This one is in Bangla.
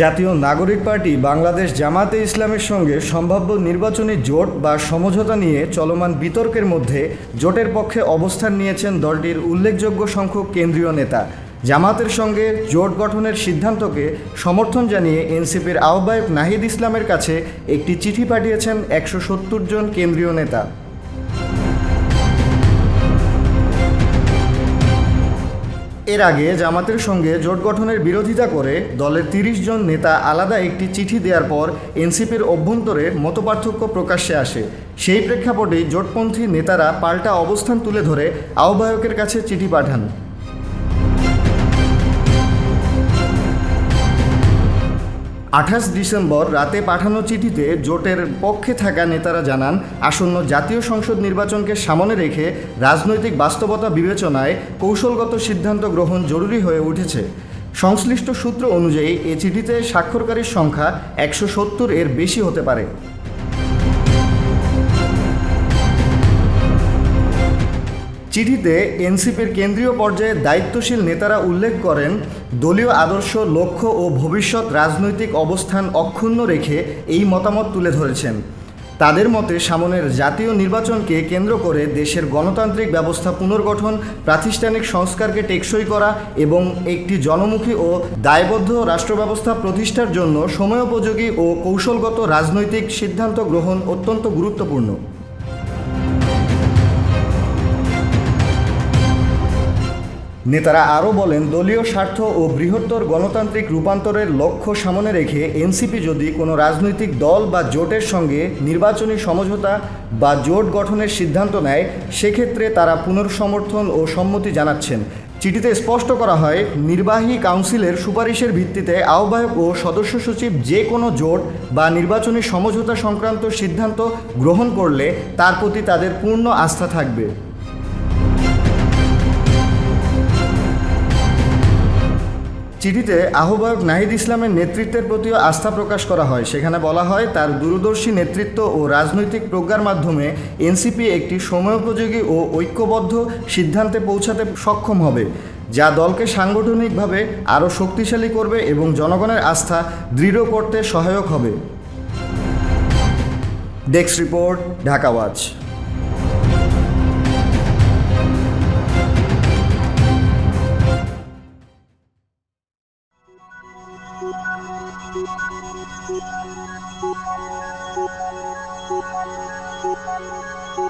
জাতীয় নাগরিক পার্টি বাংলাদেশ জামাতে ইসলামের সঙ্গে সম্ভাব্য নির্বাচনী জোট বা সমঝোতা নিয়ে চলমান বিতর্কের মধ্যে জোটের পক্ষে অবস্থান নিয়েছেন দলটির উল্লেখযোগ্য সংখ্যক কেন্দ্রীয় নেতা। জামাতের সঙ্গে জোট গঠনের সিদ্ধান্তকে সমর্থন জানিয়ে এনসিপির আহ্বায়ক নাহিদ ইসলামের কাছে একটি চিঠি পাঠিয়েছেন একশো সত্তর জন কেন্দ্রীয় নেতা। এর আগে জামাতের সঙ্গে জোট গঠনের বিরোধিতা করে দলের তিরিশ জন নেতা আলাদা একটি চিঠি দেওয়ার পর এনসিপির অভ্যন্তরে মতপার্থক্য প্রকাশ্যে আসে। সেই প্রেক্ষাপটে জোটপন্থী নেতারা পাল্টা অবস্থান তুলে ধরে আহ্বায়কের কাছে চিঠি পাঠান। আঠাশ ডিসেম্বর রাতে পাঠানো চিঠিতে জোটের পক্ষে থাকা নেতারা জানান, আসন্ন জাতীয় সংসদ নির্বাচনকে সামনে রেখে রাজনৈতিক বাস্তবতা বিবেচনায় কৌশলগত সিদ্ধান্ত গ্রহণ জরুরি হয়ে উঠেছে। সংশ্লিষ্ট সূত্র অনুযায়ী, এ চিঠিতে স্বাক্ষরকারীর সংখ্যা একশো সত্তর এর বেশি হতে পারে। চিঠিতে এনসিপির কেন্দ্রীয় পর্যায়ে দায়িত্বশীল নেতারা উল্লেখ করেন, দলীয় আদর্শ, লক্ষ্য ও ভবিষ্যৎ রাজনৈতিক অবস্থান অক্ষুণ্ণ রেখে এই মতামত তুলে ধরেছেন। তাদের মতে সামনের জাতীয় নির্বাচনকে কেন্দ্র করে দেশের গণতান্ত্রিক ব্যবস্থা পুনর্গঠন, প্রাতিষ্ঠানিক সংস্কারকে টেকসই করা এবং একটি জনমুখী ও দায়বদ্ধ রাষ্ট্র ব্যবস্থা প্রতিষ্ঠার জন্য সময়োপযোগী ও কৌশলগত রাজনৈতিক সিদ্ধান্ত গ্রহণ অত্যন্ত গুরুত্বপূর্ণ। নেতারা আরও বলেন, দলীয় স্বার্থ ও বৃহত্তর গণতান্ত্রিক রূপান্তরের লক্ষ্য সামনে রেখে এনসিপি যদি কোনো রাজনৈতিক দল বা জোটের সঙ্গে নির্বাচনী সমঝোতা বা জোট গঠনের সিদ্ধান্ত নেয়, সেক্ষেত্রে তারা পুনর্সমর্থন ও সম্মতি জানাচ্ছেন। চিঠিতে স্পষ্ট করা হয়, নির্বাহী কাউন্সিলের সুপারিশের ভিত্তিতে আহ্বায়ক ও সদস্য সচিব যে কোনো জোট বা নির্বাচনী সমঝোতা সংক্রান্ত সিদ্ধান্ত গ্রহণ করলে তার প্রতি তাদের পূর্ণ আস্থা থাকবে। চিঠিতে আহ্বায়ক নাহিদ ইসলামের নেতৃত্বের প্রতিও আস্থা প্রকাশ করা হয়। সেখানে বলা হয়, তার দূরদর্শী নেতৃত্ব ও রাজনৈতিক প্রজ্ঞার মাধ্যমে এনসিপি একটি সময়োপযোগী ও ঐক্যবদ্ধ সিদ্ধান্তে পৌঁছাতে সক্ষম হবে, যা দলকে সাংগঠনিকভাবে আরও শক্তিশালী করবে এবং জনগণের আস্থা দৃঢ় করতে সহায়ক হবে। Desk report, Dhaka watch. Thank you.